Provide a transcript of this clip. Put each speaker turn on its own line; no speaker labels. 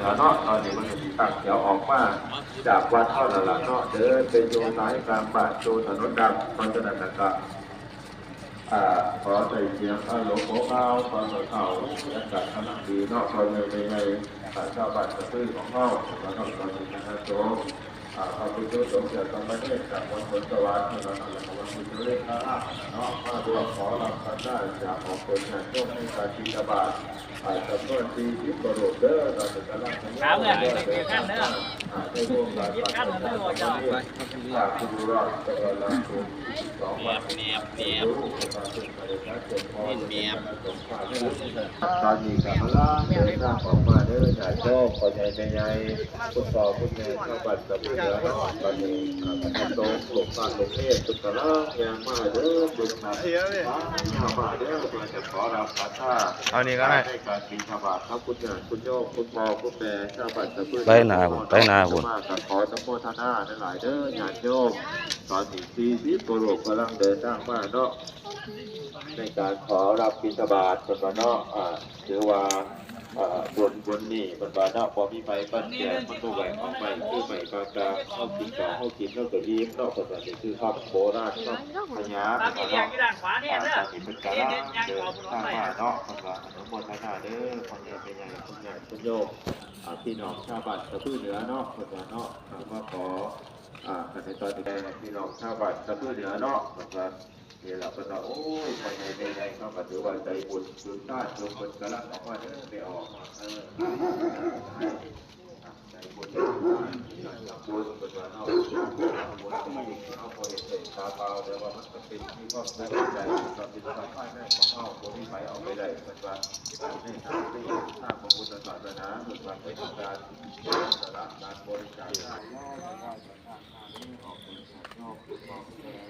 เหนือเนาะตอนนี้มันจะตั้งเดี๋ยวออกมาจากวัดเท่านั้นละเนาะเดินไปโยสายกลางป่าโจถนนดำเพราะฉะนั้นนะครับอ่าขอใจเสียงอาหลวงพ่อเก้าตอนเขาอากาศกำลังดีเนาะตอนในในชาวบ้านจะตือของเขาแล้วก็ตอนนี้นะครับโจ พระพุทธสงฆ์เกิดตอนประเทศจากวันฝนสวรรค์เท่านั้นแหละวันพุทธเลขนะเนาะมาดูขอรับกันได้จากของคนงานโชคให้การจิตบาทอาจจะเมื่อปีที่กระโดดเด้อเราจะกำลังทำงานเด้อเด้อได้ร่วมกันกันเด้อจ้าฝากคุณรอดตลอดละคุณสองวัน
เนียบเนีย บเนีย
ตอนนี้กับมาล่าเดินทางออกมาเด้อจ่ายโชคขอใหญ่เป็นใหญ่พุทธอพุทธแม่ชาบ้านกับผู้เหลือตอนนี้กับโต๊ะหลบบ้านหลบเทศสุดตะยางมาเด้อบุญมาข้ามาเด้อเพื่อจะขอรับพระท่า
เอานี่ก็ได้
ให้การบิณฑบาตพระพุทธญาณคุณโยมคุณพ่อคุณแม่ชาบ้านกับผู้เหลือ
ไปน้าผมไปนาผม
มากับขอสมโภชนาได้หลายเด้อญาติโยมตอนนี้ที่ที่ตัวหลวงกำลังเดินทางมาเนาะ ในการขอรับบิณฑบาตบนบานเนาะอ่าถือว่าบนบนนี่บนบานเนาะพอมีไฟปั้นแก่มันตัวแหวนของใหม่คือใหม่ปากกาเข้ากินต่อเข้ากินแล้วก็ยิ้มนาะคนแบบนี้คือข้าวโบราณเนาะพญา
ข้านขวาเนี่ย
อ่า
เด้อ
ตอนเป็นการ
นี่
เดิ
เน้า
ง
ขอบุญ
มาเนาะคนว่าอนุโมทนาเด้อคนใหญ่เป็นใหญ่คนใหญ่คนโยมอ่าพี่น้องชาวบ้านตะพื้นเหนือเนาะคนว่าเนาะอ่าขออ่าในตอนนี้พี่น้องชาวบ้านตะพื้นเหนือเนาะคนว่า นี่แหละเป็นว่าโอ้ยภายในในในเขาก็ถือว่าใจบุญสุดท้ายลงคนกำลังออกมาเดินไปออกเออใจบุญใจบุญเป็นว่าเอาบุญที่เอาพอเห็นตาเปล่าแต่ว่ามันเป็นที่ก็ได้ใจก็เป็นสายแม่ของเขาบุญที่ไปเอาไปได้เป็นว่าในทางที่ทางพระพุทธศาสนาเป็นว่าเป็นการสละการบริจาค
เ